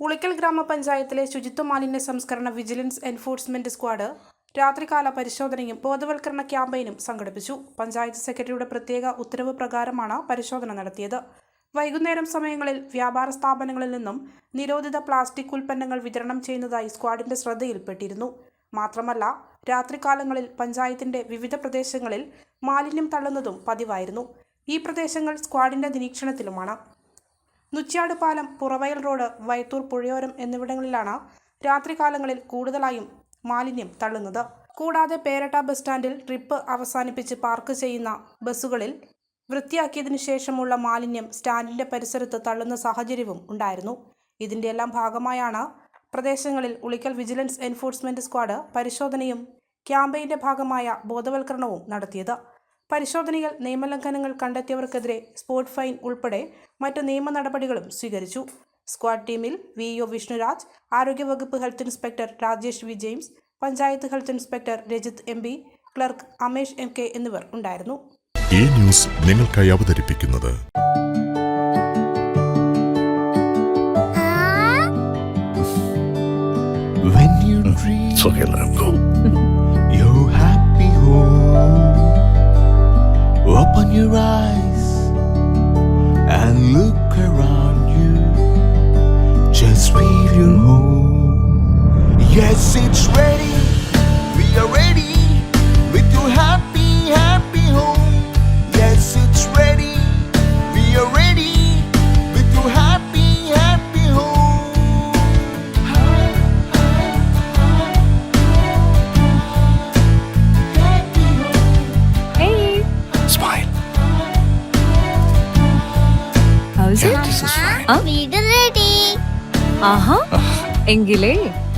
ഉളിക്കൽ ഗ്രാമപഞ്ചായത്തിലെ ശുചിത്വ മാലിന്യ സംസ്കരണ വിജിലൻസ് എൻഫോഴ്സ്മെന്റ് സ്ക്വാഡ് രാത്രികാല പരിശോധനയും ബോധവൽക്കരണ ക്യാമ്പയിനും സംഘടിപ്പിച്ചു. പഞ്ചായത്ത് സെക്രട്ടറിയുടെ പ്രത്യേക ഉത്തരവ് പ്രകാരമാണ് പരിശോധന നടത്തിയത്. വൈകുന്നേരം സമയങ്ങളിൽ വ്യാപാര സ്ഥാപനങ്ങളിൽ നിന്നും നിരോധിത പ്ലാസ്റ്റിക് ഉൽപ്പന്നങ്ങൾ വിതരണം ചെയ്യുന്നതായി സ്ക്വാഡിന്റെ ശ്രദ്ധയിൽപ്പെട്ടിരുന്നു. മാത്രമല്ല രാത്രികാലങ്ങളിൽ പഞ്ചായത്തിന്റെ വിവിധ പ്രദേശങ്ങളിൽ മാലിന്യം തള്ളുന്നതും പതിവായിരുന്നു. ഈ പ്രദേശങ്ങൾ സ്ക്വാഡിന്റെ നിരീക്ഷണത്തിലുമാണ്. നുച്ചാട് പാലം പുറവയൽ റോഡ് വൈത്തൂർ പുഴയോരം എന്നിവിടങ്ങളിലാണ് രാത്രികാലങ്ങളിൽ കൂടുതലായും മാലിന്യം തള്ളുന്നത്. കൂടാതെ പേരട്ട ബസ് സ്റ്റാൻഡിൽ ട്രിപ്പ് അവസാനിപ്പിച്ച് പാർക്ക് ചെയ്യുന്ന ബസ്സുകളിൽ വൃത്തിയാക്കിയതിനു ശേഷമുള്ള മാലിന്യം സ്റ്റാൻഡിന്റെ പരിസരത്ത് തള്ളുന്ന സാഹചര്യവും ഉണ്ടായിരുന്നു. ഇതിന്റെ എല്ലാം ഭാഗമായാണ് പ്രദേശങ്ങളിൽ ഉളിക്കൽ വിജിലൻസ് എൻഫോഴ്സ്മെന്റ് സ്ക്വാഡ് പരിശോധനയും ക്യാമ്പയിന്റെ ഭാഗമായ ബോധവൽക്കരണവും നടത്തിയത്. പരിശോധനയിൽ നിയമലംഘനങ്ങൾ കണ്ടെത്തിയവർക്കെതിരെ സ്പോട്ട് ഫൈൻ ഉൾപ്പെടെ മറ്റു നിയമ നടപടികളും സ്വീകരിച്ചു. സ്ക്വാഡ് ടീമിൽ വി ഒ വിഷ്ണുരാജ് ആരോഗ്യവകുപ്പ് health inspector Rajesh V James panchayat health inspector Rajith M P clerk Amesh M K എന്നിവർ ഉണ്ടായിരുന്നു. ഈ ന്യൂസ് നിങ്ങൾക്കായി അവതരിപ്പിക്കുന്നത് When you dream Yes, it's ready. We are ready with your happy, happy home. Yes, it's ready. We are ready with your happy, happy home. Hey, Smile. how's it? This is fine. ആ? വീട് ready ആഹാ എങ്കിലേ